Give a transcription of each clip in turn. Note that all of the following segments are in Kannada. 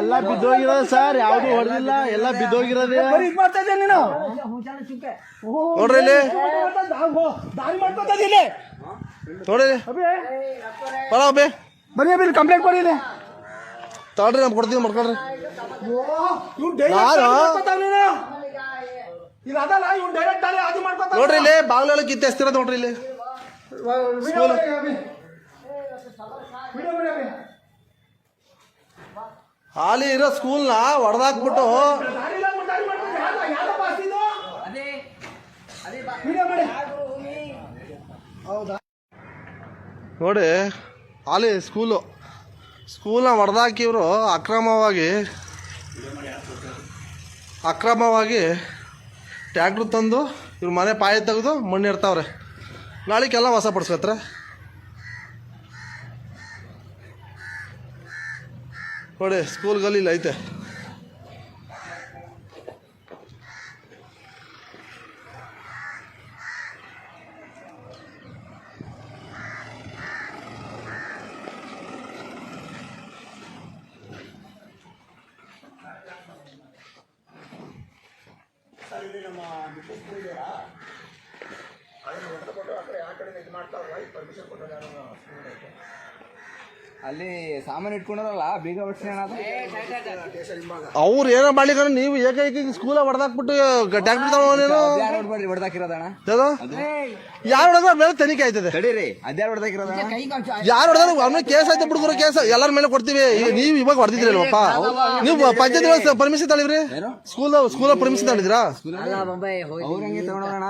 ಎಲ್ಲ ಬಿದ್ದೋಗಿರೋದು ಸರ್ ಯಾವ್ದು ಹೊಡೆದಿಲ್ಲ ಎಲ್ಲ ಬಿದ್ದೋಗಿರೋದೇ. ನೋಡ್ರಿ ನೋಡ್ರಿ ಬರ ಬೇ ಅಭಿ ಕಂಪ್ಲೇಂಟ್ ಕೊಡಿ ಇಲ್ಲಿ. ತಗೊಳ್ರಿ ನಮ್ಗೆ ಕೊಡ್ತೀವಿ ಮಾಡ್ಕೊಳ್ರಿ. ನೋಡ್ರಿ ಇಲ್ಲಿ ಬಾಗ್ಲೆಲ್ಲ ಕಿತ್ತೆ ಎಸ್ತಿರೋದು ನೋಡ್ರಿ ಇಲ್ಲಿ. ವಿಡಿಯೋ ಮಾಡಿ ಅಭಿ ವಿಡಿಯೋ ಮಾಡಿ ಹಾಲಿ ಇರೋ ಸ್ಕೂಲ್ನ ಹೊಡೆದಾಕ್ಬಿಟ್ಟು ನೋಡಿ ಹಾಲಿ ಸ್ಕೂಲು ಸ್ಕೂಲ್ನ ಹೊಡೆದಾಕಿವ್ರು ಅಕ್ರಮವಾಗಿ ಅಕ್ರಮವಾಗಿ ಟ್ಯಾಕ್ಟ್ರು ತಂದು ಇವ್ರ ಮನೆ ಪಾಯ ತೆಗೆದು ಮಣ್ಣು ಇರ್ತಾವ್ರೆ ನಾಳೆಗೆಲ್ಲ ವಾಸ ಪಡಿಸ್ಕತ್ರ ನೋಡಿ ಸ್ಕೂಲ್ ಗಲ್ಲಿ ಐತೆ. ಅದನ್ನು ಹೊಡೆದುಕೊಂಡು ಆ ಕಡೆ ಆ ಕಡೆ ಇದು ಮಾಡ್ತಾ ಹೋಗಿ ಪರ್ಮಿಷನ್ ಕೊಟ್ಟಿದ್ದಾರೆ ಅಲ್ಲಿ ಸಾಮಾನು ಇಟ್ಕೊಂಡಿರಲ್ಲ ಬೀಗ ಅವ್ರು ಏನೋ ಮಾಡ್ಲಿಕ್ಕ ನೀವು ಏಕೈಕ ಸ್ಕೂಲ ಹೊಡೆದಾಕ್ಬಿಟ್ಟು ಟ್ಯಾಕ್ಟರ್ ತಗೊಂಡ್ರಿ ಹೊಡೆದಾಕಿರೋದಣ್ಣ ಯಾರು ಹೊಡೆದ್ರ ಮೇಲೆ ತನಿಖೆ ಆಯ್ತದೆ ತಡೀರಿ ಅದ್ಯಾರು ಹೊಡ್ದಾಕಿರೋದಣ್ಣ ಯಾರು ಹೊಡೆದ್ರೆ ಆಮೇಲೆ ಕೇಸ್ ಆಯ್ತು ಬಿಡುಗರು ಕೇಸ್ ಎಲ್ಲರ ಮೇಲೆ ಕೊಡ್ತೀವಿ ಈಗ ನೀವು ಇವಾಗ ಹೊಡೆದಿದ್ರಲ್ವಪ್ಪ ನೀವು ಪಂಚಾಯತ್ ಪರ್ಮಿಷನ್ ತಳಿದ್ರಿ ಸ್ಕೂಲ್ ಸ್ಕೂಲ್ ಪರ್ಮಿಷನ್ ತಳಿದ್ರಾ ಅವ್ರ ಹೆಂಗೆ ತಗೊಂಡೋಣ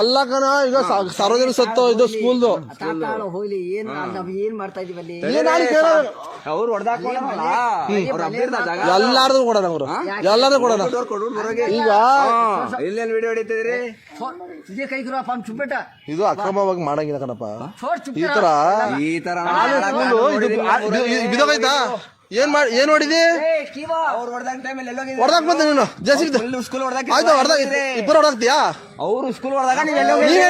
ಅಲ್ಲ ಕಣ ಈಗ ಸಾರ್ವಜನಿಕ ಸತ್ತು ಇದು ಸ್ಕೂಲ್ದು ಏನ್ ಮಾಡ್ತಾ ಇದೀವಿ ಅಲ್ಲಿ ಅವ್ರು ಹೊಡ್ದಾಕೊಂಡಲ್ಲ ಎಲ್ಲಾರ್ದು ಕೊಡೋಣ ಅವರು. ಎಲ್ಲಾರ್ದು ಕೊಡೋಣ. ಈಗ ಇಲ್ಲೇನ್ ವಿಡಿಯೋ ಹೊಡಿತಿದ್ರಿ? ಇದೇ ಅಕ್ರಮವಾಗಿ ಮಾಡಂಗಿಲ್ಲ ಕಣಪ್ಪ. ಈ ತರ. ಈ ತರ ಬಿದೋಗೈತಾ? ಏನ್ ಮಾಡಿ ಏನ್ ನೋಡಿದಿ ಅವ್ರು ಹೊಡ್ದಾಗ ಟೈಮಲ್ಲಿ ಎಲ್ಲೋಗಿದ್ರಿ ಹೊಡೆದಾಕ್ ಬಂದ ನೀನು. ಜೆಸಿ ಸ್ಕೂಲ್ ಆಯ್ತು ಇಬ್ಬರು ಹೊಡೆದಾಕ್ತಿಯಾ ಅವ್ರು ಸ್ಕೂಲ್ ಹೊಡ್ದಾಗ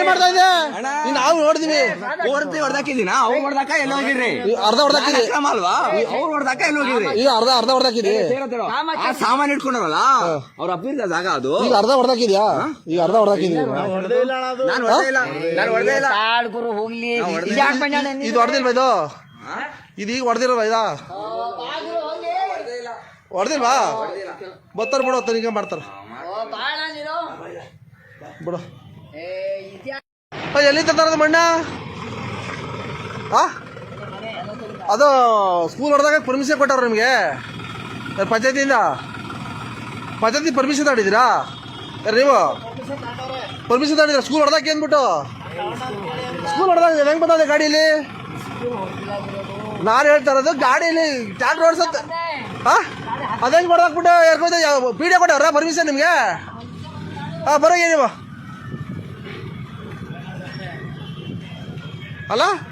ಮಾಡ್ತಾ ಇದ್ದೀಯ ನೀನ್ ನಾವು ನೋಡಿದೀವಿ ಓಡ್ತಿ ಹೊಡ್ದಾಕಿದ್ದೀನ? ಅವ್ರು ಹೊಡ್ದಾಕ ಎಲ್ಲ ಹೋಗಿದ್ರಿ ಅರ್ಧ ಅಲ್ವಾ? ಅವ್ರು ಹೊಡ್ದಾಕ ಎಲ್ಲ ಹೋಗಿದ್ರಿ ಈಗ ಅರ್ಧ ಅರ್ಧ ಸಾಮಾನ್ ಇಟ್ಕೊಂಡವಲ್ಲ? ಅವ್ರ ಅಪ್ಪಿರ್ದ ಜಾಗ ಅದು. ಈಗ ಅರ್ಧ ಹೊಡೆದಾಕಿದ್ಯಾ? ಈಗ ಅರ್ಧ ಹೊಡೆದಾಕಿದಿ ನಾನು ಹೊಡ್ದೇ ಇಲ್ಲ ನಾನು ಹೊಡ್ದೇ ಇಲ್ಲ. ತಾಳ್ ಗುರು ಹೋಗ್ಲಿ. ಯಾಕೆ ಬಂದ ಇದು ಹೊಡೆದಿಲ್ವಾ ಇದು? ಇದು ಈಗ ಹೊಡೆದಿರಲ್ವಾ ಇದಾ? ಹೊಡೆದಿಲ್ವಾ? ಬತ್ತಾರ ಬಿಡು, ತನಿಖೆ ಮಾಡ್ತಾರ. ಬಿಡು. ಎಲ್ಲಿಂದ ತರೋದು ಮಣ್ಣ? ಅದು ಸ್ಕೂಲ್ ಹೊಡೆದಾಗ ಪರ್ಮಿಷನ್ ಕೊಟ್ಟಾರ ನಿಮಗೆ? ಪಂಚಾಯತಿಯಿಂದ? ಪಂಚಾಯತಿ ಪರ್ಮಿಷನ್ ತಾಡಿದ್ದೀರಾ ನೀವು? ಪರ್ಮಿಷನ್ ತಾಡಿದ್ರ ಸ್ಕೂಲ್ ಹೊಡೆದಾಕೆ ಅಂದ್ಬಿಟ್ಟು ಸ್ಕೂಲ್ ಹೊಡೆದಾಗ ಹೆಂಗೆ ಬಂದದೆ ಗಾಡೀಲಿ ನಾನು ಹೇಳ್ತಾ ಇರೋದು ಗಾಡೀಲಿ ಟ್ಯಾಕ್ಟ್ರ್ ಓಡಿಸತ್ತ ಹಾಂ? ಅದು ಹೆಂಗೆ ಹೊಡೆದಾಕ್ಬಿಟ್ಟು ಯಾರ್ಕೋದೆ ಪಿ ಡಿ ಕೊಟ್ಟವ್ರ ಪರ್ಮಿಷನ್ ನಿಮಗೆ? ಹಾಂ ಬರೋಗಿ ನೀವು. ಅಲ್ಲ